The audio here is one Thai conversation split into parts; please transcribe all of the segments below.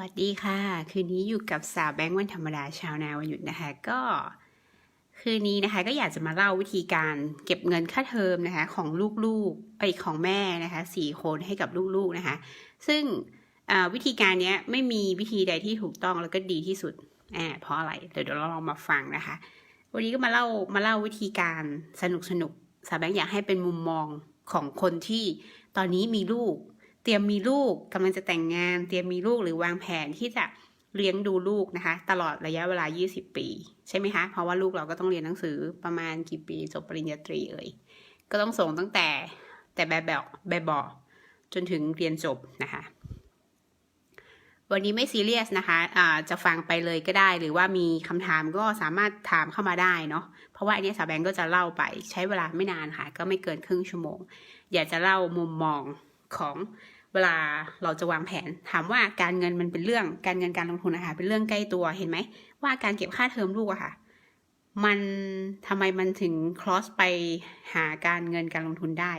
วัสดีค่ะ คืนนี้อยู่กับสาวแบงค์วันธรรมดาชาวนาวันหยุดนะคะ ก็ คืนนี้นะคะ ก็อยากจะมาเล่าวิธีการเก็บเงินค่าเทอมนะคะ ของลูกๆไปของแม่นะคะสี่คนให้กับลูกๆนะคะ ซึ่งวิธีการนี้ไม่มีวิธีใดที่ถูกต้องแล้วก็ดีที่สุดอ่าเพราะอะไรเดี๋ยวเราลองมาฟังนะคะ วันนี้ก็มาเล่ามาเล่าวิธีการสนุกสนุกสาวแบงค์อยากให้เป็นมุมมองของคนที่ตอนนี้มีลูก เตรียมมีลูกกำลังจะแต่งงาน เตรียมมีลูกหรือวางแผนที่จะเลี้ยงดูลูกนะคะ ตลอดระยะเวลา 20 ปี ใช่ไหมคะ เพราะว่าลูกเราก็ต้องเรียนหนังสือประมาณกี่ปีจบปริญญาตรีเอ่ย ก็ต้องส่งตั้งแต่แต่แบบแบบแบบบอกจนถึงเรียนจบนะคะ วันนี้ไม่ซีเรียสนะคะะจะฟังไปเลยก็ได้ หรือว่ามีคำถามก็สามารถถามเข้ามาได้เนาะ เพราะว่าอันนี้สาวแบงก์ก็จะเล่าไปใช้เวลาไม่นานค่ะ ก็ไม่เกินครึ่งชั่วโมง อยากจะเล่ามุมมองของ เวลาเราจะวางแผน ถามว่าการเงินมันเป็นเรื่องการเงินการลงทุนนะคะเป็นเรื่องใกล้ตัวเห็นไหมว่าการเก็บค่าเทอมลูกอะค่ะ มันทำไมมันถึง cross ไปหาการเงินการลงทุนได้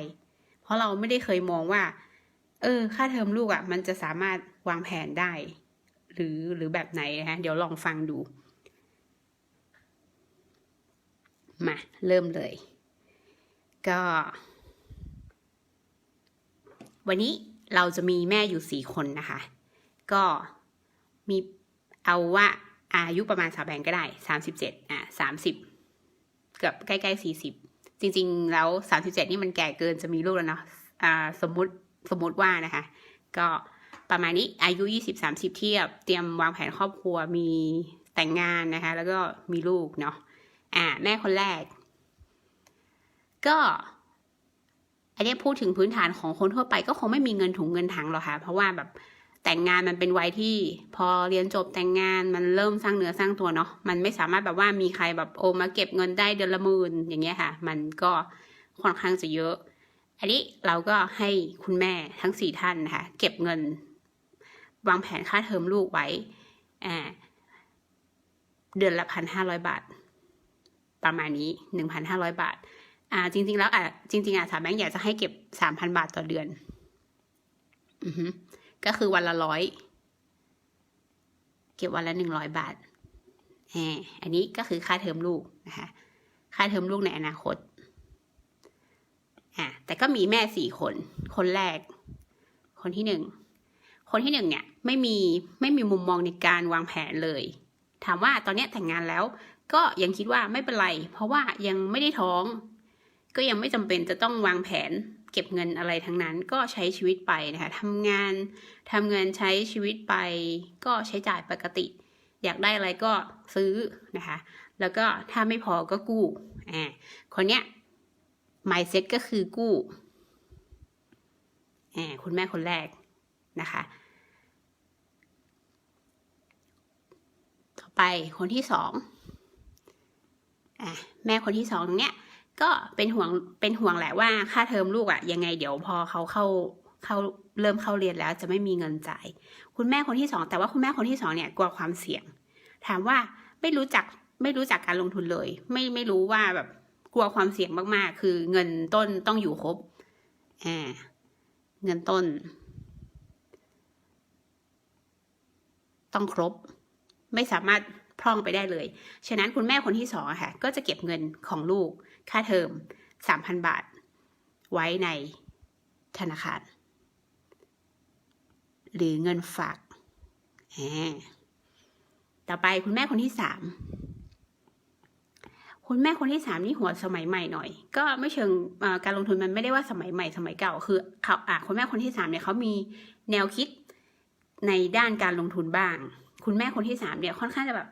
เพราะเราไม่ได้เคยมองว่า เออ ค่าเทอมลูกอะมันจะสามารถวางแผนได้ หรือหรือแบบไหนนะคะเดี๋ยวลองฟังดู มาเริ่มเลย ก็ วันนี้ เราจะมีแม่อยู่สี่คนนะคะ ก็มีเอาว่าอายุประมาณสาวแบงก็ได้สามสิบเจ็ดอะสามสิบเกือบใกล้ๆสี่สิบจริง ๆ แล้วสามสิบเจ็ดนี่มันแก่เกินจะมีลูกแล้วเนาะอ่าสมมุติสมมุติว่านะคะ ก็ประมาณนี้อายุยี่สิบสามสิบเทียบเตรียมวางแผนครอบครัวมีแต่งงานนะคะ แล้วก็มีลูกเนาะอ่าแม่คนแรก ก็ อันนี้พูดถึงพื้นฐานของคนทั่วไปก็คงไม่มีเงินถุงเงินถังหรอกค่ะ เพราะว่าแบบแต่งงานมันเป็นวัยที่พอเรียนจบแต่งงานมันเริ่มสร้างเนื้อสร้างตัวเนาะมันไม่สามารถแบบว่ามีใครแบบโอมาเก็บเงินได้เดือนละหมื่นอย่างเงี้ยค่ะ มันก็ค่อนข้างจะเยอะ อันนี้เราก็ให้คุณแม่ทั้งสี่ท่านนะคะเก็บเงิน วางแผนค่าเทอมลูกไว้อ่าเดือนละพันห้าร้อยบาท ประมาณนี้หนึ่งพันห้าร้อยบาท อ่า จริง ๆ แล้วอะจริง ๆอะสามแบงค์อยากจะให้เก็บสามพันบาทต่อเดือน อือฮึก็คือวันละร้อยเก็บวันละหนึ่งร้อยบาทแหมอันนี้ก็คือค่าเทอมลูกนะคะ ค่าเทอมลูกในอนาคต อะ แต่ก็มีแม่สี่คน คนแรก คนที่หนึ่ง คนที่หนึ่งเนี่ย ไม่มีไม่มีมุมมองในการวางแผนเลย ถามว่าตอนนี้แต่งงานแล้ว ก็ยังคิดว่าไม่เป็นไร เพราะว่ายังไม่ได้ท้อง ก็ยังไม่จำเป็นจะต้องวางแผนเก็บเงินอะไรทั้งนั้น ก็ใช้ชีวิตไปนะคะทำงานทำเงินใช้ชีวิตไป ก็ใช้จ่ายปกติ อยากได้อะไรก็ซื้อนะคะ แล้วก็ถ้าไม่พอก็กู้อ่าคนเนี้ย mindset ก็คือกู้อ่าคุณแม่คนแรกนะคะ ต่อไปคนที่สองอะแม่คนที่สองเนี้ย ก็เป็นห่วงเป็นห่วงแหละว่าค่าเทอมลูกอะยังไงเดี๋ยวพอเขาเข้าเข้าเริ่มเข้าเรียนแล้วจะไม่มีเงินจ่าย คุณแม่คนที่สองแต่ว่าคุณแม่คนที่สองเนี่ยกลัวความเสี่ยง ถามว่าไม่รู้จักไม่รู้จักการลงทุนเลย ไม่ไม่รู้ว่าแบบกลัวความเสี่ยงมากๆ คือเงินต้นต้องอยู่ครบอ่าเงินต้น ต้องครบ ไม่สามารถพร่องไปได้เลย ฉะนั้นคุณแม่คนที่สองอะค่ะ ก็จะเก็บเงินของลูก ค่าเทอมสามพันบาท ไว้ในธนาคาร หรือเงินฝากแหมต่อไปคุณแม่คนที่สามคุณแม่คนที่สามนี่หัวสมัยใหม่หน่อย ก็ไม่เชิงการลงทุนมันไม่ได้ว่าสมัยใหม่สมัยเก่า คือเขาอะคุณแม่คนที่สามเนี่ยเขามีแนวคิดในด้านการลงทุนบ้าง คุณแม่คนที่สามเนี่ยค่อนข้างจะแบบ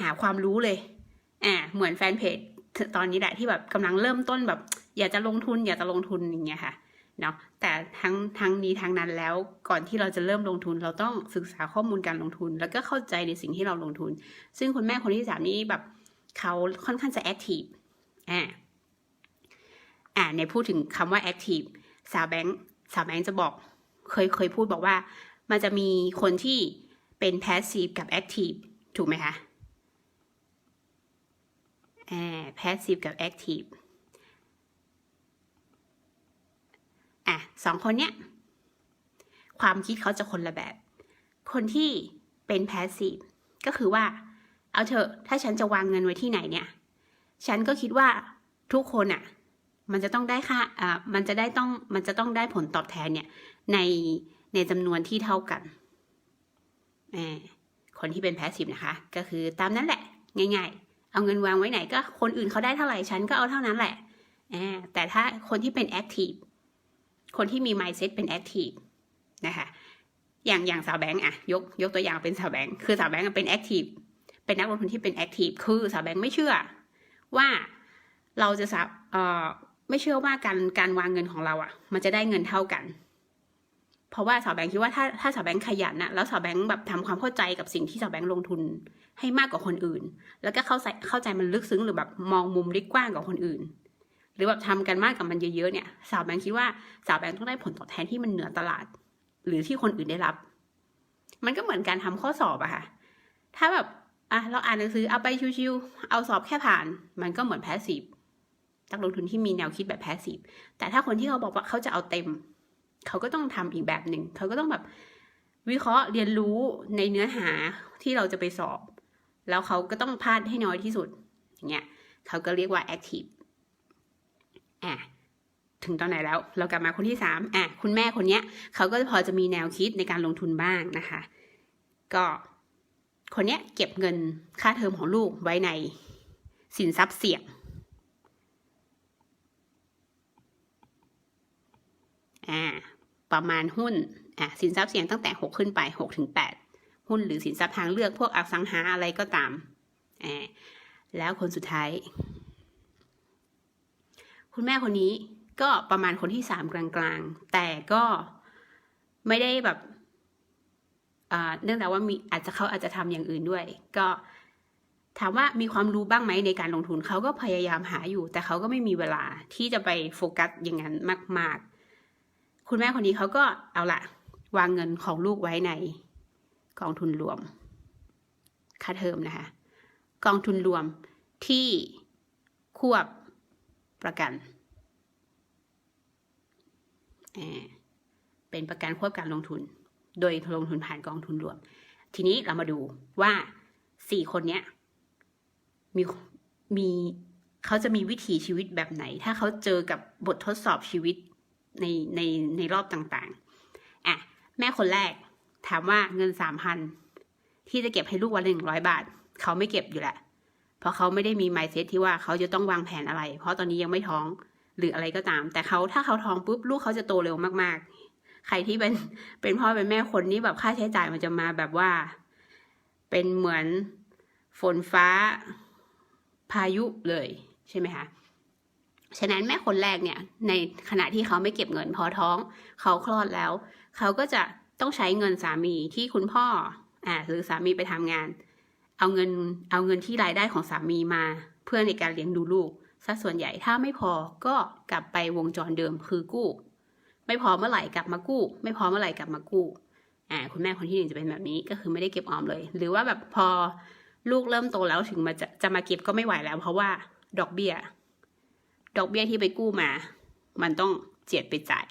หาความรู้เลยอ่าเหมือนแฟนเพจ ตอนนี้แหละที่แบบกำลังเริ่มต้นแบบ อยากจะลงทุนอยากจะลงทุนอย่างเงี้ยค่ะเนาะแต่ทั้งทั้งนี้ทั้งนั้นแล้วก่อนที่เราจะเริ่มลงทุน เราต้องศึกษาข้อมูลการลงทุน แล้วก็เข้าใจในสิ่งที่เราลงทุน ซึ่งคุณแม่คนที่สามนี้แบบเขาค่อนข้างจะแอคทีฟอ่าอ่าในพูดถึงคำว่าแอคทีฟสาวแบงค์สาวแบงค์จะบอกเคยเคยพูดบอกว่า มันจะมีคนที่เป็นแพสซีฟกับแอคทีฟถูกไหมคะ อ่า passive กับ active อะสองคนเนี้ย ความคิดเขาจะคนละแบบ คนที่เป็นแพสซีฟก็คือว่า เอาเถอะ ถ้าฉันจะวางเงินไว้ที่ไหนเนี่ย ฉันก็คิดว่าทุกคนอะ่ะ มันจะต้องได้ค่าอ่ามันจะได้ต้อง มันจะต้องได้ผลตอบแทนเนี่ย ใน ในจำนวนที่เท่ากันแหมคนที่เป็นแพสซีฟนะคะ ก็คือตามนั้นแหละ ง่าย ๆ เอาเงินวางไว้ไหนก็คนอื่นเขาได้เท่าไหร่ฉันก็เอาเท่านั้นแหละแต่ถ้าคนที่เป็นแอคทีฟคนที่มี mindset เป็นแอคทีฟนะคะอย่างอย่างสาวแบงค์อะยกยกตัวอย่างเป็นสาวแบงค์คือสาวแบงค์เป็นแอคทีฟเป็นนักลงทุนที่เป็นแอคทีฟคือสาวแบงค์ไม่เชื่อ ว่าเราจะสับเอ่อไม่เชื่อว่าการการวางเงินของเราอะมันจะได้เงินเท่ากัน เพราะว่าสาวแบงค์คิดว่าถ้าถ้าสาวแบงค์ขยันนะแล้วสาวแบงค์แบบทำความเข้าใจกับสิ่งที่สาวแบงค์ลงทุนให้มากกว่าคนอื่น แล้วก็เข้าใจเข้าใจมันลึกซึ้งหรือแบบมองมุมได้กว้างกว่าคนอื่น หรือแบบทำกันมากกับมันเยอะๆเนี่ย สาวแบงค์คิดว่าสาวแบงค์ต้องได้ผลตอบแทนที่มันเหนือตลาด หรือที่คนอื่นได้รับ มันก็เหมือนการทำข้อสอบอะค่ะ ถ้าแบบอะเราอ่านหนังสือเอาไปชิวๆเอาสอบแค่ผ่าน มันก็เหมือนแพสซีฟนักลงทุนที่มีแนวคิดแบบแพสซีฟแต่ถ้าคนที่เขาบอกว่าเขาจะเอาเต็ม เขาก็ต้องทำอีกแบบหนึ่ง เขาก็ต้องแบบวิเคราะห์เรียนรู้ในเนื้อหาที่เราจะไปสอบ แล้วเขาก็ต้องพลาดให้น้อยที่สุด อย่างเงี้ย เขาก็เรียกว่าแอคทีฟอะถึงตอนไหนแล้ว เรากลับมาคนที่สามอะคุณแม่คนเนี้ย เขาก็พอจะมีแนวคิดในการลงทุนบ้างนะคะ ก็คนเนี้ยเก็บเงินค่าเทอมของลูกไว้ในสินทรัพย์เสี่ยง อ่า ประมาณหุ้นอะสินทรัพย์เสี่ยงตั้งแต่หกขึ้นไปหกถึงแปดหุ้นหรือสินทรัพย์ทางเลือกพวกอสังหาอะไรก็ตามอ่าแล้วคนสุดท้าย คุณแม่คนนี้ก็ประมาณคนที่สามกลางๆ แต่ก็ไม่ได้แบบเนื่องจากว่ามีอาจจะเขาอาจจะทำอย่างอื่นด้วย ก็ถามว่ามีความรู้บ้างไหมในการลงทุนเขาก็พยายามหาอยู่ แต่เขาก็ไม่มีเวลาที่จะไปโฟกัสอย่างนั้นมาก ๆ คุณแม่คนนี้เขาก็เอาละวางเงินของลูกไว้ในกองทุนรวม ค่าเทอมนะคะ กองทุนรวมที่ควบประกัน เป็นประกันควบการลงทุน โดยลงทุนผ่านกองทุนรวม ทีนี้เรามาดูว่าสี่คนเนี้ยมีมีเขาจะมีวิถีชีวิตแบบไหน ถ้าเขาเจอกับบททดสอบชีวิต ในในในรอบต่างๆอะแม่คนแรกถามว่าเงินสามพันที่จะเก็บให้ลูกวันหนึ่งร้อยบาท เขาไม่เก็บอยู่แหละ เพราะเขาไม่ได้มีไมเซ็ตที่ว่าเขาจะต้องวางแผนอะไร เพราะตอนนี้ยังไม่ท้องหรืออะไรก็ตาม แต่เขาถ้าเขาท้องปุ๊บลูกเขาจะโตเร็วมากๆ ใครที่เป็นเป็นพ่อเป็นแม่คนนี้แบบค่าใช้จ่ายมันจะมาแบบว่า เป็นเหมือนฝนฟ้าพายุเลยใช่ไหมคะ ฉะนั้นแม่คนแรกเนี่ยในขณะที่เขาไม่เก็บเงินพอท้อง เขาคลอดแล้ว เขาก็จะต้องใช้เงินสามีที่คุณพ่ออ่าหรือสามีไปทำงาน เอาเงินเอาเงินที่รายได้ของสามีมา เพื่อในการเลี้ยงดูลูกซะส่วนใหญ่ถ้าไม่พอก็กลับไปวงจรเดิมคือกู้ ไม่พอเมื่อไหร่กลับมากู้ ไม่พอเมื่อไหร่กลับมากู้อ่าคุณแม่คนที่หนึ่งจะเป็นแบบนี้ก็คือไม่ได้เก็บออมเลย หรือว่าแบบพอลูกเริ่มโตแล้วถึงมาจะจะมาเก็บก็ไม่ไหวแล้ว เพราะว่าดอกเบี้ย ดอกเบี้ยที่ไปกู้มา มันต้องเจียดไปจ่าย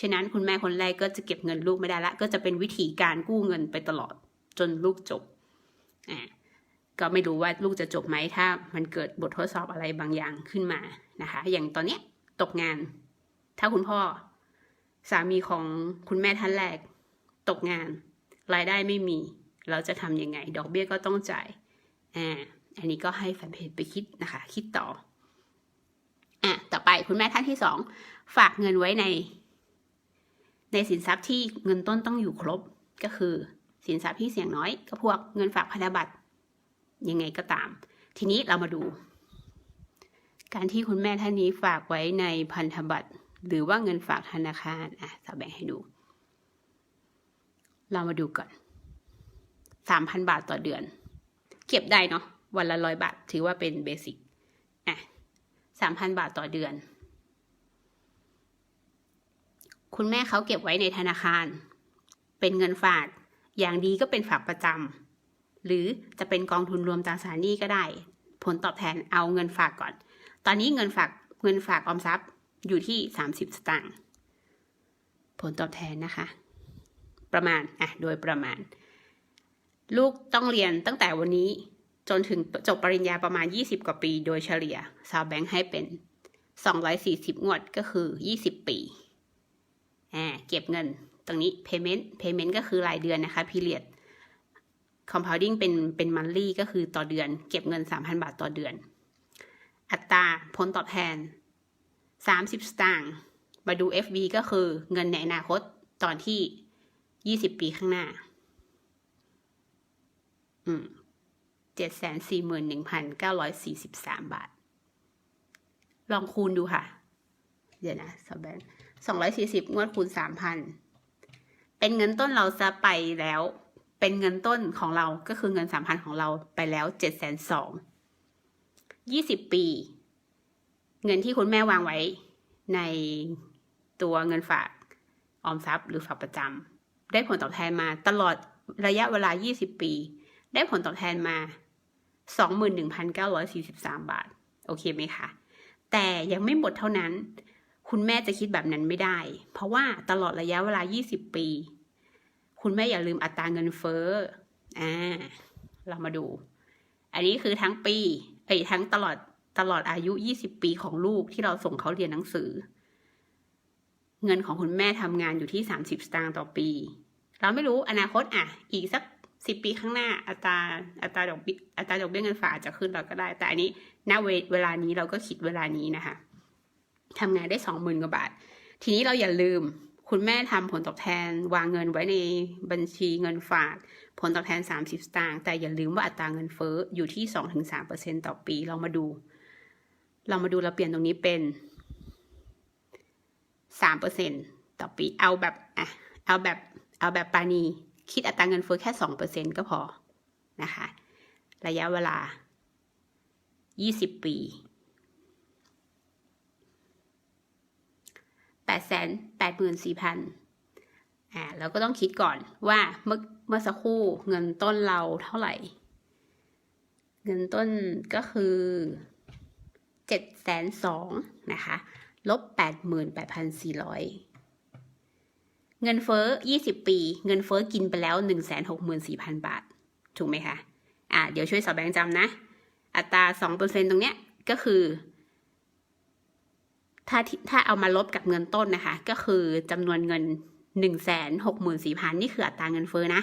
ฉะนั้นคุณแม่คนแรกก็จะเก็บเงินลูกไม่ได้ละ ก็จะเป็นวิธีการกู้เงินไปตลอดจนลูกจบ อ่า ก็ไม่รู้ว่าลูกจะจบไหมถ้า มันเกิดบททดสอบอะไรบางอย่างขึ้นมานะคะ อย่างตอนเนี้ยตกงาน ถ้าคุณพ่อสามีของคุณแม่ท่านแรก ตกงาน รายได้ไม่มี เราจะทำยังไง ดอกเบี้ยก็ต้องจ่าย อ่า อันนี้ก็ให้แฟนเพจไปคิดนะคะ คิดต่อ อะต่อไปคุณแม่ท่านที่สองฝากเงินไว้ใน ในสินทรัพย์ที่เงินต้นต้องอยู่ครบก็คือ สินทรัพย์ที่เสี่ยงน้อย ก็พวกเงินฝากพันธบัตรยังไงก็ตาม ทีนี้เรามาดู การที่คุณแม่ท่านนี้ฝากไว้ในพันธบัตรหรือว่าเงินฝากธนาคารอะจะแบ่งให้ดู เรามาดูก่อนสามพันบาทต่อเดือน เก็บได้เนาะวันละร้อยบาทถือว่าเป็นเบสิกอะ สามพันบาทต่อเดือน คุณแม่เขาเก็บไว้ในธนาคาร เป็นเงินฝาก อย่างดีก็เป็นฝากประจำ หรือจะเป็นกองทุนรวมตราสารหนี้ก็ได้ ผลตอบแทนเอาเงินฝากก่อน ตอนนี้เงินฝากเงินฝากออมทรัพย์อยู่ที่สามสิบสตางค์ ผลตอบแทนนะคะ ประมาณ อะ โดยประมาณ ลูกต้องเรียนตั้งแต่วันนี้ จนถึงจบปริญญาประมาณ 20 กว่าปีโดยเฉลี่ยซาวแบงค์ให้เป็น 240 งวดก็คือ 20 ปีอ่าเก็บเงินตรงนี้ payment payment ก็คือรายเดือนนะคะ period compounding เป็นเป็น monthly ก็คือต่อเดือน เก็บเงิน 3,000 บาทต่อเดือน อัตราผลตอบแทน 30 สตางค์มาดู FV ก็คือเงินในอนาคตตอนที่ 20 ปีข้างหน้า อืม เจ็ดแสนสี่หมื่นหนึ่งพันเก้าร้อยสี่สิบสามบาท ลองคูณดูค่ะ เดี๋ยวนะสแบนสองร้อยสี่สิบงวดคูณสามพัน เป็นเงินต้นเราจะไปแล้ว เป็นเงินต้นของเราก็คือเงินสามพันของเราไปแล้วเจ็ดแสนสองยี่สิบปี เงินที่คุณแม่วางไว้ในตัวเงินฝากออมทรัพย์หรือฝากประจำได้ผลตอบแทนมาตลอดระยะเวลา 20 ปี ได้ผลตอบแทนมา 21,943 บาท โอเคไหมคะ แต่ยังไม่หมดเท่านั้น คุณแม่จะคิดแบบนั้นไม่ได้ เพราะว่าตลอดระยะเวลา 20 ปี คุณแม่อย่าลืมอัตราเงินเฟ้อ อ่า เรามาดู อันนี้คือทั้งปี เอ้ยทั้งตลอดตลอดอายุ 20 ปีของลูกที่เราส่งเขาเรียนหนังสือ เงินของคุณแม่ทำงานอยู่ที่ 30 สตางค์ต่อปี เราไม่รู้อนาคตอะ อีกสัก สิบปีข้างหน้าอัตราอัตราดอกเบี้ยอัตราดอกเบี้ยเงินฝากอาจจะขึ้นเราก็ได้ แต่อันนี้ณเวเวลานี้เราก็คิดเวลานี้นะคะทำงานได้สองหมื่นกว่าบาท ทีนี้เราอย่าลืมคุณแม่ทำผลตอบแทนวางเงินไว้ในบัญชีเงินฝาก ผลตอบแทน 30 สตางค์แต่อย่าลืมว่าอัตราเงินเฟ้ออยู่ที่ 2-3%ต่อปีเรามาดู เรามาดูเราเปลี่ยนตรงนี้เป็น3%ต่อปีเอาแบบอะเอาแบบเอาแบบปานี คิดอัตราเงินเฟ้อแค่สองเปอร์เซ็นก็พอนะคะ ระยะเวลายี่สิบปีแปดแสนแปดหมื่นสี่พันอ่าเราก็ต้องคิดก่อนว่าเมื่อเมื่อสักครู่เงินต้นเราเท่าไหร่ เงินต้นก็คือเจ็ดแสนสองนะคะ ลบแปดหมื่นแปดพันสี่ร้อย เงินเฟ้อ 20 ปี เงินเฟ้อกินไปแล้ว 164,000 บาท ถูกไหมคะ อ่าเดี๋ยวช่วยสอบแบงค์จำนะ อัตรา 2%ตรงเนี้ยก็คือ ถ้าถ้าเอามาลบกับเงินต้นนะคะ ก็คือจำนวนเงิน 164,000 นี่คืออัตราเงินเฟ้อนะ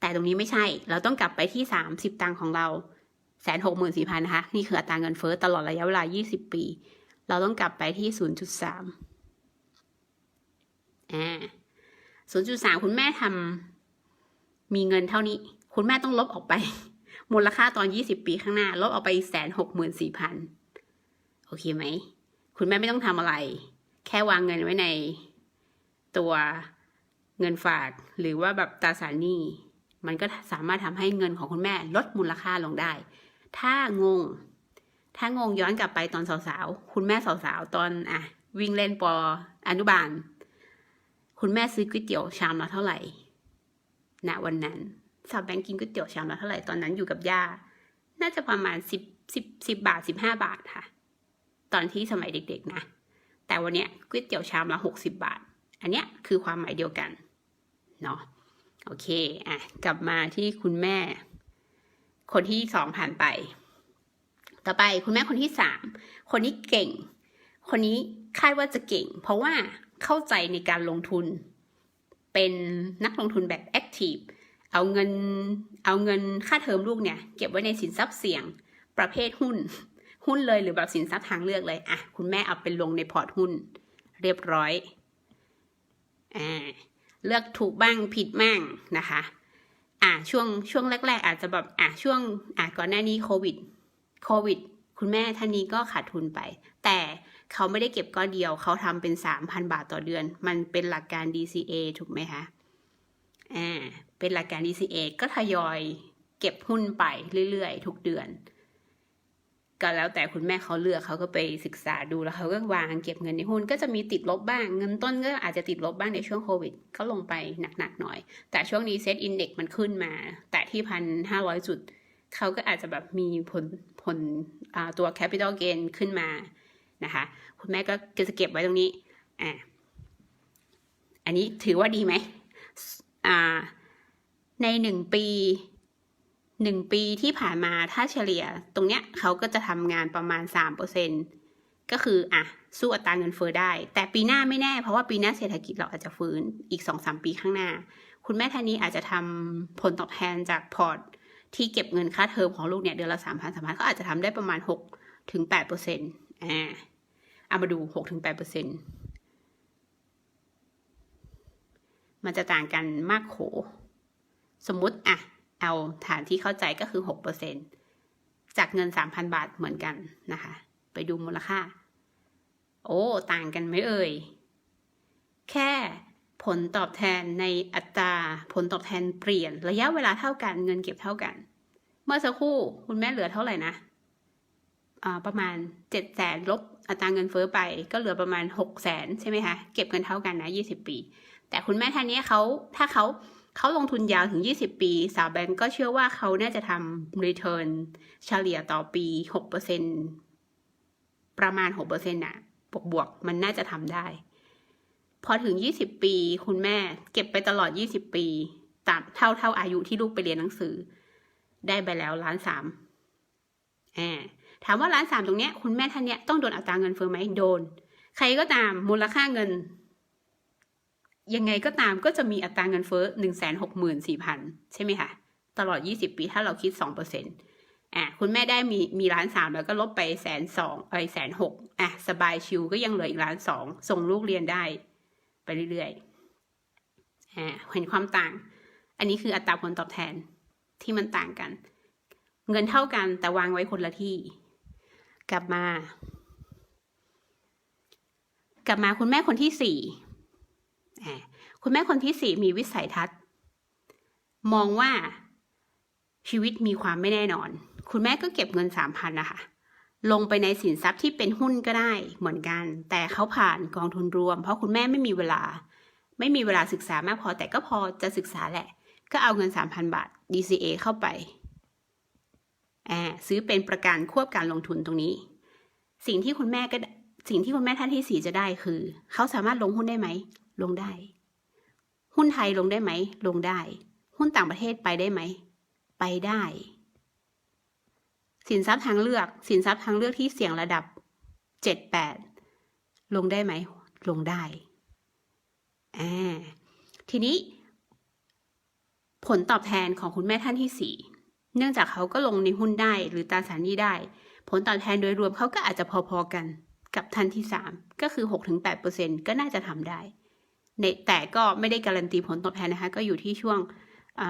แต่ตรงนี้ไม่ใช่ เราต้องกลับไปที่ 30 ตังค์ของเรา 164,000 นะคะ นี่คืออัตราเงินเฟ้อตลอดระยะเวลา 20 ปี เราต้องกลับไปที่ 0.3 อ่า ศูนย์จุดสามคุณแม่ทำมีเงินเท่านี้ คุณแม่ต้องลบออกไป มูลค่าตอนยี่สิบปีข้างหน้า ลบออกไปแสนหกหมื่นสี่พันโอเคไหม คุณแม่ไม่ต้องทำอะไร แค่วางเงินไว้ใน ตัวเงินฝากหรือว่าแบบตราสารหนี้ มันก็สามารถทำให้เงินของคุณแม่ลดมูลค่าลงได้ ถ้างง ถ้างงย้อนกลับไปตอนสาวๆ คุณแม่สาวๆ ตอนอะวิ่งเล่นปออนุบาล คุณแม่ซื้อก๋วยเตี๋ยวชามละเท่าไหร่ณวันนั้นสาวแบงค์กินก๋วยเตี๋ยวชามละเท่าไหร่ตอนนั้นอยู่กับย่า น่าจะประมาณสิบสิบสิบบาทสิบห้าบาทค่ะ ตอนที่สมัยเด็ก ๆ นะ แต่วันเนี้ยก๋วยเตี๋ยวชามละหกสิบบาท อันเนี้ยคือความหมายเดียวกันเนาะโอเคอะกลับมาที่คุณแม่ คนที่สองผ่านไป ต่อไปคุณแม่คนที่สามคนนี้เก่ง คนนี้คาดว่าจะเก่ง เพราะว่า เข้าใจในการลงทุน เป็นนักลงทุนแบบแอคทีฟเอาเงินเอาเงินค่าเทอมลูกเนี่ย เก็บไว้ในสินทรัพย์เสี่ยงประเภทหุ้น หุ้นเลยหรือแบบสินทรัพย์ทางเลือกเลยอะคุณแม่เอาไปลงในพอร์ตหุ้น เรียบร้อยอ่าเลือกถูกบ้างผิดบ้างนะคะอ่าช่วงช่วงแรก ๆ อาจจะแบบอะช่วงอะก่อนหน้านี้โควิดโควิด คุณแม่ท่านนี้ก็ขาดทุนไป แต่ เขาไม่ได้เก็บก้อนเดียว เขาทำเป็นสามพันบาทต่อเดือน มันเป็นหลักการ DCA ถูกไหมคะ อ่า เป็นหลักการ DCA ก็ทยอยเก็บหุ้นไปเรื่อยๆ ทุกเดือน ก็แล้วแต่คุณแม่เขาเลือกเขาก็ไปศึกษาดูแล้วเขาก็วางเก็บเงินในหุ้น ก็จะมีติดลบบ้าง เงินต้นก็อาจจะติดลบบ้างในช่วงโควิดก็ลงไปหนักๆหน่อย แต่ช่วงนี้เซ็ตอินเด็กมันขึ้นมา แต่ที่พันห้าร้อยจุดเขาก็อาจจะแบบมีผลผลตัว capital gain ขึ้นมา นะคะ คุณแม่ก็จะเก็บไว้ตรงนี้อ่าอันนี้ถือว่าดีไหมอ่าในหนึ่งปีหนึ่งปีที่ผ่านมาถ้าเฉลี่ยตรงเนี้ยเขาก็จะทำงานประมาณสามเปอร์เซ็นก็คืออะสู้อัตราเงินเฟ้อได้ แต่ปีหน้าไม่แน่เพราะว่าปีหน้าเศรษฐกิจเราอาจจะฟื้นอีกสองสามปีข้างหน้า คุณแม่ท่านนี้อาจจะทำผลตอบแทนจากพอร์ตที่เก็บเงินค่าเทอมของลูกเนี่ยเดือนละสามพันสามพันเขาอาจจะทำได้ประมาณหกถึงแปดเปอร์เซ็นต์อ่า เอามาดูหกถึงแปดเปอร์เซ็นต์มันจะต่างกันมากโข สมมุติอะเอาฐานที่เข้าใจก็คือหกเปอร์เซ็นจากเงินสามพันบาทเหมือนกันนะคะ ไปดูมูลค่า โอ้ ต่างกันไหมเอ่ย แค่ผลตอบแทนในอัตราผลตอบแทนเปลี่ยน ระยะเวลาเท่ากันเงินเก็บเท่ากัน เมื่อสักครู่คุณแม่เหลือเท่าไหร่นะ ประมาณเจ็ดแสนลบอัตราเงินเฟ้อไปก็เหลือประมาณหกแสนใช่ไหมคะ เก็บเงินเท่ากันนะยี่สิบปี แต่คุณแม่ท่านนี้เขาถ้าเขาเขาลงทุนยาวถึง 20 ปี สาวแบงก์ก็เชื่อว่าเขาน่าจะทำ return เฉลี่ยต่อปี 6%ประมาณ 6%น่ะบวกบวกมันน่าจะทำได้ พอถึง 20 ปี คุณแม่เก็บไปตลอด 20 ปีตามเท่าเท่าอายุที่ลูกไปเรียนหนังสือ ได้ไปแล้วล้านสามอ่า ถามว่าล้านสามตรงเนี้ยคุณแม่ท่านเนี้ยต้องโดนอัตราเงินเฟ้อไหมโดน ใครก็ตามมูลค่าเงิน ยังไงก็ตามก็จะมีอัตราเงินเฟ้อหนึ่งแสนหกหมื่นสี่พันใช่ไหมคะตลอดยี่สิบปีถ้าเราคิดสองเปอร์เซ็นต์อะคุณแม่ได้มีมีล้านสามแล้วก็ลบไปแสนสองไปแสนหกอะสบายชิวก็ยังเหลืออีกล้านสองส่งลูกเรียนได้ ไปเรื่อยๆอ่าเห็นความต่าง อันนี้คืออัตราผลตอบแทนที่มันต่างกัน เงินเท่ากันแต่วางไว้คนละที่ กลับมา กลับมาคุณแม่คนที่สี่คุณแม่คนที่สี่มีวิสัยทัศน์ มองว่าชีวิตมีความไม่แน่นอน คุณแม่ก็เก็บเงินสามพันนะคะลงไปในสินทรัพย์ที่เป็นหุ้นก็ได้เหมือนกัน แต่เขาผ่านกองทุนรวม เพราะคุณแม่ไม่มีเวลา ไม่มีเวลาศึกษามากพอแต่ก็พอจะศึกษาแหละ ก็เอาเงินสามพันบาท DCA เข้าไป อ่าซื้อเป็นประกันควบการลงทุนตรงนี้ สิ่งที่คุณแม่ก็สิ่งที่คุณแม่ท่านที่สี่จะได้คือ เขาสามารถลงหุ้นได้ไหม ลงได้ หุ้นไทยลงได้ไหม ลงได้ หุ้นต่างประเทศไปได้ไหม ไปได้ สินทรัพย์ทางเลือก สินทรัพย์ทางเลือกที่เสี่ยงระดับเจ็ดแปดลงได้ไหม ลงได้อ่าทีนี้ ผลตอบแทนของคุณแม่ท่านที่สี่ เนื่องจากเขาก็ลงในหุ้นได้หรือตราสารหนี้ได้ ผลตอบแทนโดยรวมเขาก็อาจจะพอๆกันกับท่านที่สามก็คือหกถึงแปดเปอร์เซ็นก็น่าจะทำได้ในแต่ก็ไม่ได้การันตีผลตอบแทนนะคะ ก็อยู่ที่ช่วงอ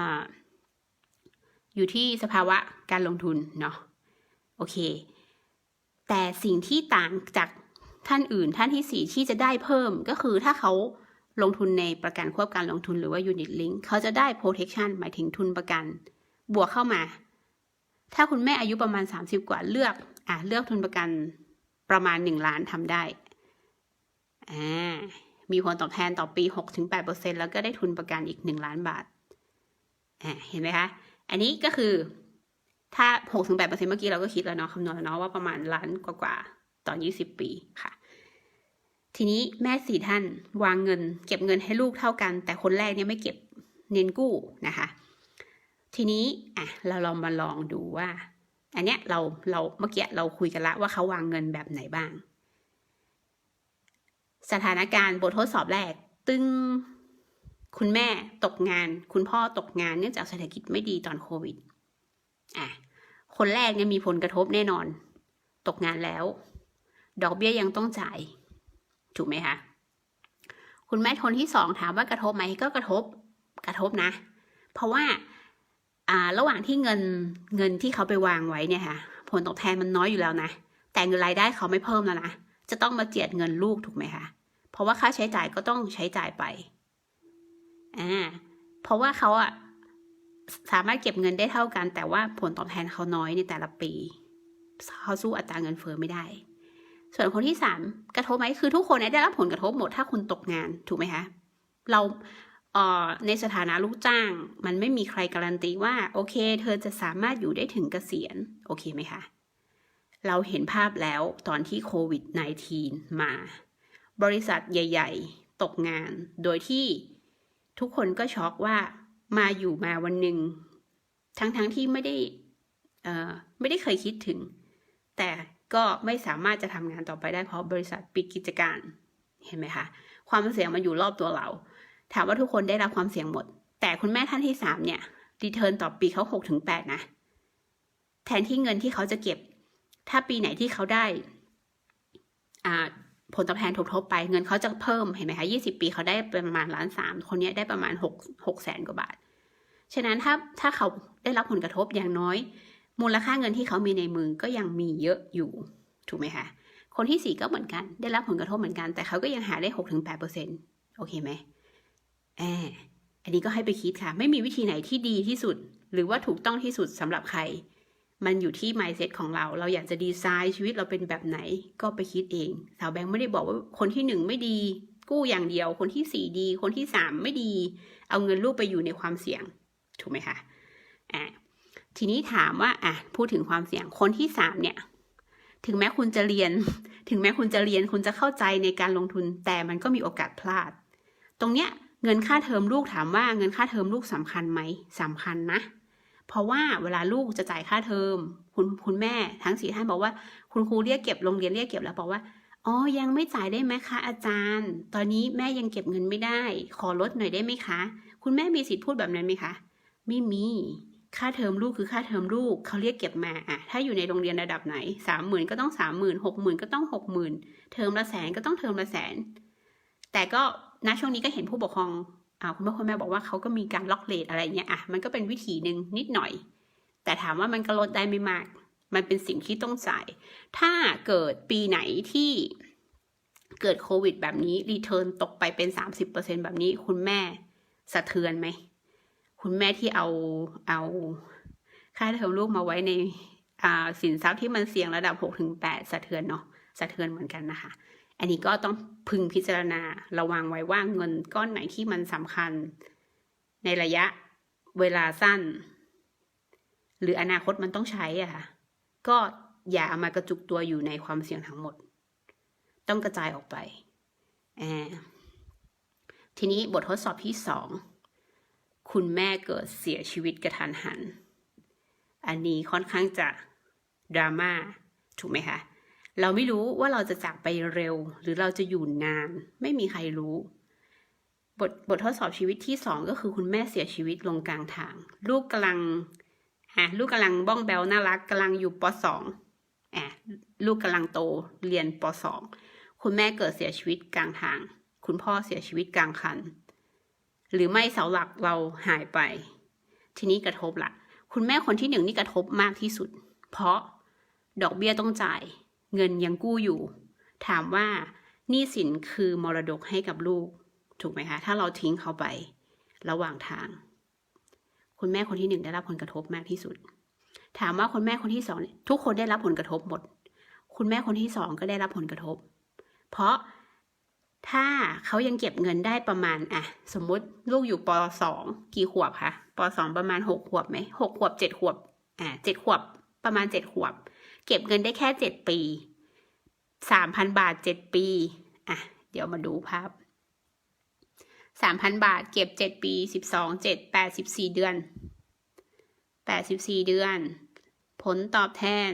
อยู่ที่สภาวะการลงทุนเนาะโอเค แต่สิ่งที่ต่างจากท่านอื่นท่านที่สี่ที่จะได้เพิ่มก็คือถ้าเขาลงทุนในประกันควบการลงทุนหรือว่า unit link เขาจะได้ protection หมายถึงทุนประกัน บวกเข้ามา ถ้าคุณแม่อายุประมาณ 30 กว่าเลือกอะเลือกทุนประกันประมาณ 1 ล้านทำได้อ่ามีผลตอบแทนต่อปี 6-8%แล้วก็ได้ทุนประกันอีก 1 ล้านบาทอ่าเห็นไหมคะ อันนี้ก็คือถ้า 6-8%เมื่อกี้เราก็คิดแล้วเนาะคำนวณแล้วเนาะว่าประมาณล้านกว่าๆต่อ 20 ปีค่ะทีนี้แม่สี่ท่านวางเงิน เก็บเงินให้ลูกเท่ากัน แต่คนแรกเนี่ยไม่เก็บเน้นกู้นะคะ ทีนี้อะเราลองมาลองดูว่า อันเนี้ยเราเราเมื่อกี้เราคุยกันละว่าเขาวางเงินแบบไหนบ้าง สถานการณ์บททดสอบแรก ตึงคุณแม่ตกงาน คุณพ่อตกงานเนื่องจากเศรษฐกิจไม่ดีตอนโควิดอะคนแรกเนี่ยมีผลกระทบแน่นอน ตกงานแล้ว ดอกเบี้ยยังต้องจ่าย ถูกไหมคะคุณแม่คนที่สองถามว่ากระทบไหมก็กระทบกระทบนะ เพราะว่าอ่า ระหว่างที่เงินเงินที่เขาไปวางไว้เนี่ยค่ะ ผลตอบแทนมันน้อยอยู่แล้วนะ แต่เงินรายได้เขาไม่เพิ่มแล้วนะ จะต้องมาเจียดเงินลูกถูกไหมคะ เพราะว่าค่าใช้จ่ายก็ต้องใช้จ่ายไป อ่า เพราะว่าเขาอะสามารถเก็บเงินได้เท่ากัน แต่ว่าผลตอบแทนเขาน้อยในแต่ละปี เขาสู้อัตราเงินเฟ้อไม่ได้ ส่วนคนที่สามกระทบไหมคือทุกคนได้รับผลกระทบหมดถ้าคุณตกงานถูกไหมคะ เรา ในสถานะลูกจ้าง มันไม่มีใครการันตีว่า โอเค เธอจะสามารถอยู่ได้ถึงเกษียณ โอเคไหมคะ เราเห็นภาพแล้วตอนที่โควิด -19 มา บริษัทใหญ่ ๆ ตกงาน โดยที่ทุกคนก็ช็อกว่ามาอยู่มาวันหนึ่งทั้งๆทที่ไม่ได้ไม่ได้เคยคิดถึง แต่ก็ไม่สามารถจะทำงานต่อไปได้เพราะบริษัทปิดกิจการ เห็นไหมคะ ความเสี่ยงมันอยู่รอบตัวเรา ถามว่าทุกคนได้รับความเสี่ยงหมด แต่คุณแม่ท่านที่สามเนี่ยรีเทิร์นต่อปีเขาหกถึงแปดนะ แทนที่เงินที่เขาจะเก็บ ถ้าปีไหนที่เขาได้อ่าผลตอบแทนถูกทบไปเงินเขาจะเพิ่มเห็นไหมคะยี่สิบปีเขาได้ประมาณล้านสามคนนี้ได้ประมาณหกหกแสนกว่าบาท ฉะนั้นถ้าถ้าเขาได้รับผลกระทบอย่างน้อย มูลค่าเงินที่เขามีในมือก็ยังมีเยอะอยู่ ถูกไหมคะคนที่สี่ก็เหมือนกัน ได้รับผลกระทบเหมือนกัน แต่เขาก็ยังหาได้หกถึงแปดเปอร์เซ็นต์โอเคไหม อบอันนี้ก็ให้ไปคิดค่ะ ไม่มีวิธีไหนที่ดีที่สุด หรือว่าถูกต้องที่สุดสำหรับใคร มันอยู่ที่ mindset ของเรา เราอยากจะดีไซน์ชีวิตเราเป็นแบบไหน ก็ไปคิดเอง สาวแบงค์ไม่ได้บอกว่าคนที่หนึ่งไม่ดี กู้อย่างเดียว คนที่สี่ดี คนที่สามไม่ดี เอาเงินลูกไปอยู่ในความเสี่ยง ถูกไหมคะอ่าทีนี้ถามว่าอะพูดถึงความเสี่ยงคนที่สามเนี่ย ถึงแม้คุณจะเรียน ถึงแม้คุณจะเรียนคุณจะเข้าใจในการลงทุน แต่มันก็มีโอกาสพลาด ตรงเนี้ย เงินค่าเทอมลูกถามว่าเงินค่าเทอมลูกสำคัญไหมสำคัญนะ เพราะว่าเวลาลูกจะจ่ายค่าเทอม คุณคุณแม่ทั้งสี่ท่านบอกว่า คุณครูเรียกเก็บโรงเรียนเรียกเก็บแล้วบอกว่าอ๋อยังไม่จ่ายได้ไหมคะอาจารย์ ตอนนี้แม่ยังเก็บเงินไม่ได้ ขอลดหน่อยได้ไหมคะ คุณแม่มีสิทธิ์พูดแบบนั้นไหมคะ ไม่มีค่าเทอมลูกคือค่าเทอมลูกเขาเรียกเก็บมาอะถ้าอยู่ในโรงเรียนระดับไหนสามหมื่นก็ต้องสามหมื่นหกหมื่นก็ต้องหกหมื่นเทอมละแสนก็ต้องเทอมละแสน แต่ก็ ณช่วงนี้ก็เห็นผู้ปกครองอ่าคุณพ่อคุณแม่บอกว่าเขาก็มีการล็อกเลทอะไรเงี้ยอะมันก็เป็นวิธีหนึ่งนิดหน่อย แต่ถามว่ามันก็ลดได้ไม่มาก มันเป็นสิ่งที่ต้องจ่าย ถ้าเกิดปีไหนที่เกิดโควิดแบบนี้รีเทิร์นตกไปเป็น 30%แบบนี้คุณแม่สะเทือนไหม คุณแม่ที่เอาเอาค่าเทอมลูกมาไว้ในอ่าสินทรัพย์ที่มันเสี่ยงระดับ 6-8 สะเทือนเนาะสะเทือนเหมือนกันนะคะ อันนี้ก็ต้องพึงพิจารณาระวังไว้ว่าเงินก้อนไหนที่มันสำคัญ ในระยะเวลาสั้น หรืออนาคตมันต้องใช้อะค่ะก็อย่าเอามากระจุกตัวอยู่ในความเสี่ยงทั้งหมด ต้องกระจายออกไปแอบทีนี้บททดสอบที่สองคุณแม่เกิดเสียชีวิตกระทันหัน อันนี้ค่อนข้างจะดราม่าถูกไหมคะ เราไม่รู้ว่าเราจะจากไปเร็ว หรือเราจะอยู่นาน ไม่มีใครรู้ บทบททดสอบชีวิตที่สองก็คือคุณแม่เสียชีวิตลงกลางทาง ลูกกำลังอะลูกกำลังบ้องแบวน่ารักกำลังอยู่ปสองอะลูกกำลังโตเรียนปสองคุณแม่เกิดเสียชีวิตกลางทาง คุณพ่อเสียชีวิตกลางคัน หรือไม่เสาหลักเราหายไป ทีนี้กระทบละคุณแม่คนที่หนึ่งนี่กระทบมากที่สุด เพราะดอกเบี้ยต้องจ่าย เงินยังกู้อยู่ ถามว่าหนี้สินคือมรดกให้กับลูก ถูกไหมคะ ถ้าเราทิ้งเขาไประหว่างทาง คุณแม่คนที่หนึ่งได้รับผลกระทบมากที่สุด ถามว่าคุณแม่คนที่สองเนี่ยทุกคนได้รับผลกระทบหมด คุณแม่คนที่สองก็ได้รับผลกระทบ เพราะถ้าเขายังเก็บเงินได้ประมาณอะสมมุติลูกอยู่ปสองกี่ขวบคะปสองประมาณหกขวบไหมหกขวบเจ็ดขวบอ่าเจ็ดขวบประมาณเจ็ดขวบ เก็บเงินได้แค่เจ็ดปีสามพันบาทเจ็ดปีอะเดี๋ยวมาดูภาพสามพันบาทเก็บเจ็ดปีสิบสองเจ็ดแปดสิบสี่เดือนแปดสิบสี่เดือน ผลตอบแทน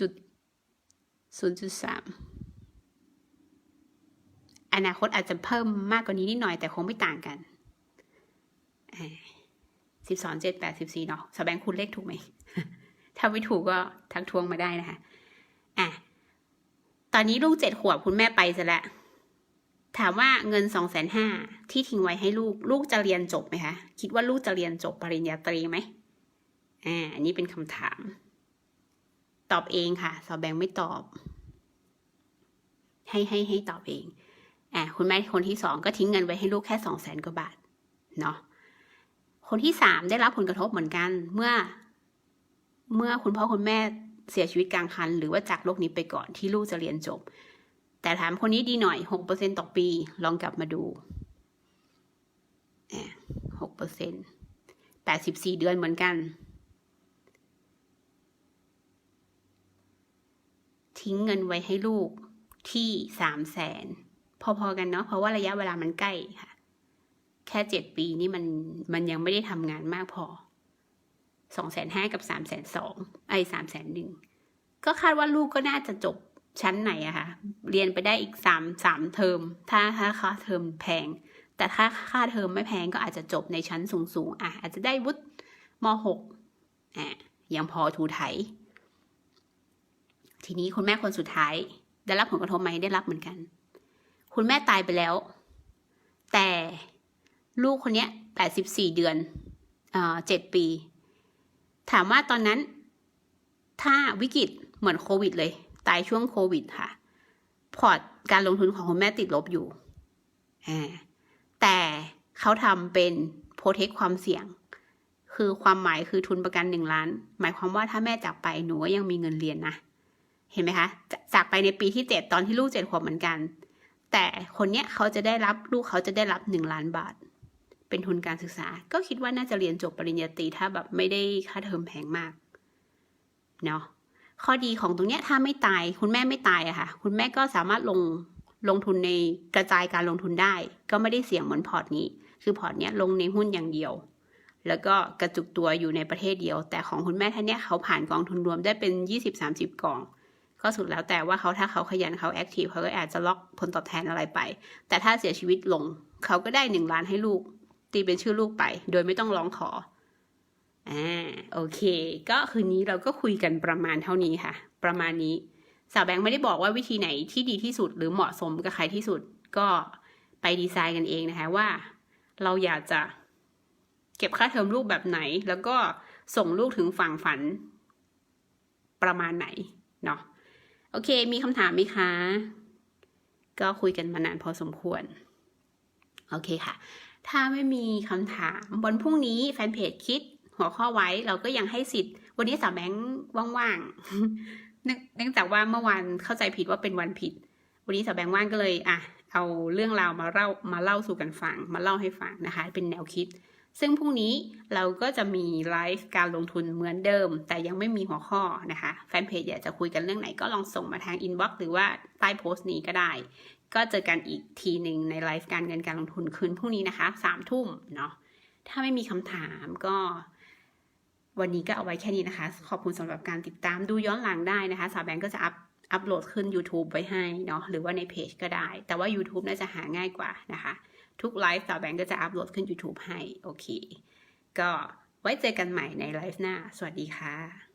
จุดศูนย์จุดสามอนาคตอาจจะเพิ่มมากกว่านี้นิดหน่อยแต่คงไม่ต่างกันสิบสองเจ็ดแปดสิบสี่เนาะสแบงคุณเลขถูกไหม ถ้าไม่ถูกก็ทักทวงมาได้นะคะ อะ ตอนนี้ลูกเจ็ดขวบคุณแม่ไปซะแล้วถามว่าเงินสองแสนห้าที่ทิ้งไว้ให้ลูก ลูกจะเรียนจบไหมคะ คิดว่าลูกจะเรียนจบปริญญาตรีไหมอ่า อันนี้เป็นคำถาม ตอบเองค่ะ สอบแบงไม่ตอบ ให้ให้ให้ตอบเอง อ่าคุณแม่คนที่สองก็ทิ้งเงินไว้ให้ลูกแค่สองแสนกว่าบาท เนาะ คนที่สามได้รับผลกระทบเหมือนกัน เมื่อ เมื่อคุณพ่อคุณแม่เสียชีวิตกลางคัน หรือว่าจากโลกนี้ไปก่อนที่ลูกจะเรียนจบ แต่ถามคนนี้ดีหน่อยหกเปอร์เซ็นต่อปีลองกลับมาดูหกเปอร์เซ็นแปดสิบสี่เดือนเหมือนกัน ทิ้งเงินไว้ให้ลูกที่สามแสนพอๆกันเนาะเพราะว่าระยะเวลามันใกล้ค่ะ แค่เจ็ดปีนี่มันมันยังไม่ได้ทำงานมากพอ สองแสนห้ากับสามแสนสองไอ้สามแสนหนึ่งก็คาดว่าลูกก็น่าจะจบชั้นไหนอะคะเรียนไปได้อีกสามสามเทอม ถ้าถ้าค่าเทอมแพง แต่ถ้าค่าเทอมไม่แพงก็อาจจะจบในชั้นสูงสูงอะอาจจะได้วุฒิมหกอะยังพอทูไถ ทีนี้คุณแม่คนสุดท้าย ได้รับผลกระทบไหมได้รับเหมือนกัน คุณแม่ตายไปแล้ว แต่ลูกคนเนี้ยแปดสิบสี่เดือนเอ่อเจ็ดปี ถามว่าตอนนั้น ถ้าวิกฤตเหมือนโควิด เลย ตายช่วงโควิดค่ะ พอร์ตการลงทุนของคุณแม่ติดลบอยู่ แต่เขาทำเป็นโปรเทคความเสี่ยง คือความหมายคือทุนประกันหนึ่งล้าน หมายความว่าถ้าแม่จากไปหนูก็ยังมีเงินเรียนนะ เห็นไหมคะจจากไปในปีที่เจ็ดตอนที่ลูกเจ็ดขวบเหมือนกัน แต่คนเนี้ยเขาจะได้รับลูกเขาจะได้รับหนึ่งล้านบาท เป็นทุนการศึกษา ก็คิดว่าน่าจะเรียนจบปริญญาตรีถ้าแบบไม่ได้ค่าเทอมแพงมากเนาะข้อดีของตรงเนี้ยถ้าไม่ตาย คุณแม่ไม่ตายอะค่ะ คุณแม่ก็สามารถลงลงทุนในกระจายการลงทุนได้ ก็ไม่ได้เสี่ยงเหมือนพอร์ตนี้ คือพอร์ตเนี้ยลงในหุ้นอย่างเดียว แล้วก็กระจุกตัวอยู่ในประเทศเดียว แต่ของคุณแม่ท่านเนี้ยเขาผ่านกองทุนรวมได้เป็นยี่สิบสามสิบกอง ก็สุดแล้วแต่ว่าเขาถ้าเขาขยันเขาแอคทีฟเขาก็อาจจะล็อกผลตอบแทนอะไรไป แต่ถ้าเสียชีวิตลงเขาก็ได้หนึ่งล้านให้ลูก ตีเป็นชื่อลูกไป โดยไม่ต้องร้องขออ่าโอเค ก็คืนนี้เราก็คุยกันประมาณเท่านี้ค่ะ ประมาณนี้สาวแบงค์ไม่ได้บอกว่าวิธีไหนที่ดีที่สุดหรือเหมาะสมกับใครที่สุดก็ไปดีไซน์กันเองนะคะว่า เราอยากจะเก็บค่าเทอมลูกแบบไหน แล้วก็ส่งลูกถึงฝั่งฝัน ประมาณไหนเนาะโอเค มีคำถามไหมคะ ก็คุยกันมานานพอสมควร โอเคค่ะ ถ้าไม่มีคำถามวันพรุ่งนี้แฟนเพจคิดหัวข้อไว้เราก็ยังให้สิทธิ์ วันนี้สาวแบงค์ว่างๆเนื่องเนื่องจากว่าเมื่อวานเข้าใจผิดว่าเป็นวันผิด วันนี้สาวแบงค์ว่างก็เลยอะเอาเรื่องราวมาเล่ามาเล่าสู่กันฟัง มาเล่าให้ฟังนะคะ เป็นแนวคิด ซึ่งพรุ่งนี้เราก็จะมีไลฟ์การลงทุนเหมือนเดิม แต่ยังไม่มีหัวข้อนะคะ แฟนเพจอยากจะคุยกันเรื่องไหนก็ลองส่งมาทางอินบ็อกซ์หรือว่าใต้โพสต์นี้ก็ได้ ก็เจอกันอีกทีหนึ่งในไลฟ์การเงินการลงทุนคืนพรุ่งนี้นะคะสามทุ่มเนาะถ้าไม่มีคำถามก็ วันนี้ก็เอาไว้แค่นี้นะคะ ขอบคุณสำหรับการติดตามดูย้อนหลังได้นะคะ สาวแบงก์ก็จะอัพอัพโหลดขึ้น YouTube ไว้ให้เนาะหรือว่าในเพจก็ได้ แต่ว่า YouTube น่าจะหาง่ายกว่านะคะ ทุกไลฟ์สาวแบงก์ก็จะอัพโหลดขึ้น YouTube ให้ โอเค ก็ไว้เจอกันใหม่ในไลฟ์หน้า สวัสดีค่ะ